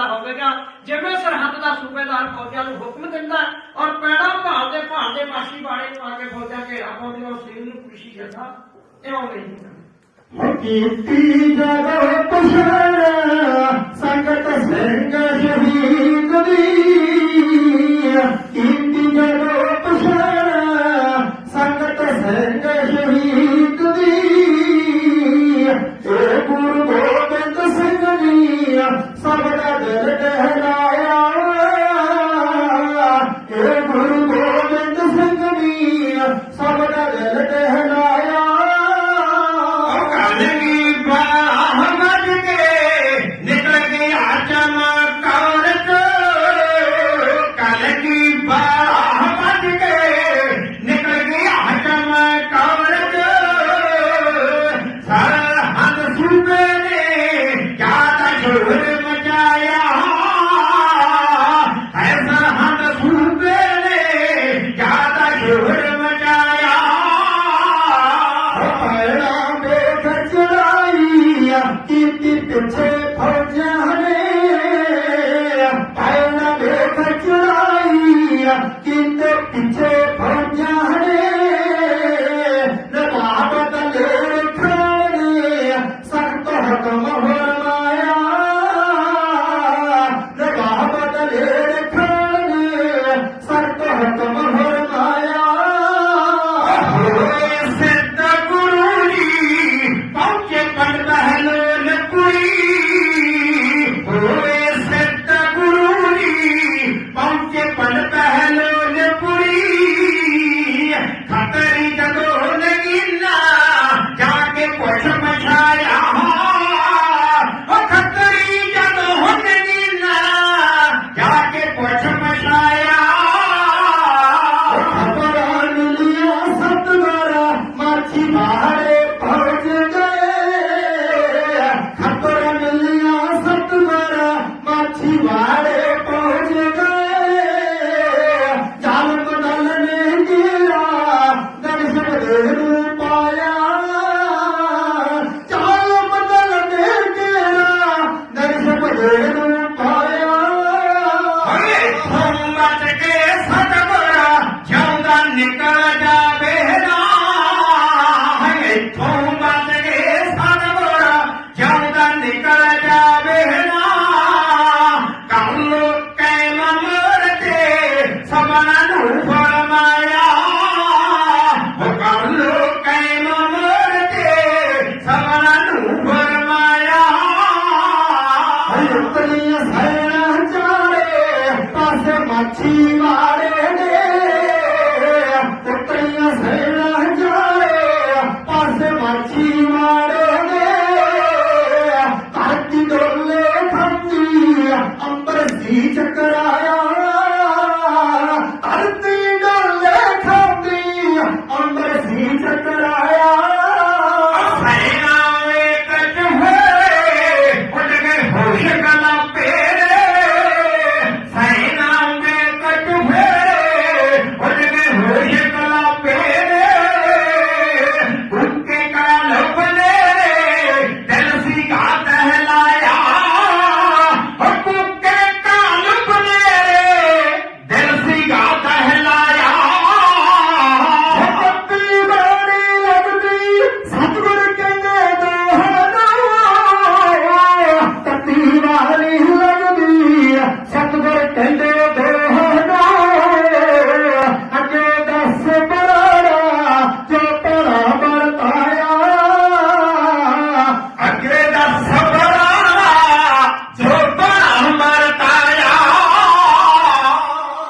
ਦਾ ਹੋਵੇਗਾ। ਜਿਵੇਂ ਸਰਹੱਦ ਦਾ ਸੂਬੇਦਾਰ ਫੌਜਾਂ ਨੂੰ ਹੁਕਮ ਦਿੰਦਾ ਔਰ ਪੈਣਾ ਭਾਰ ਦੇ ਭਾਰ ਦੇ ਪਾਸੀ ਬਾੜੇ ਪਾ ਕੇ ਫੌਜਾਂ ਘੇਰਾ ਪਾਉਂਦੇ ਉਹ ਸਿੰਘ ਨੂੰ ਖੁਸ਼ੀ ਜਦਾ ਇਉਂ ਨਹੀਂ ਹਕੀਤੀ ਜਗਤ ਪਛਾਣਾ, ਸੰਗਤ ਸਿੰਘ ਸ਼ਹੀਦ could take 他怎么了挑战你的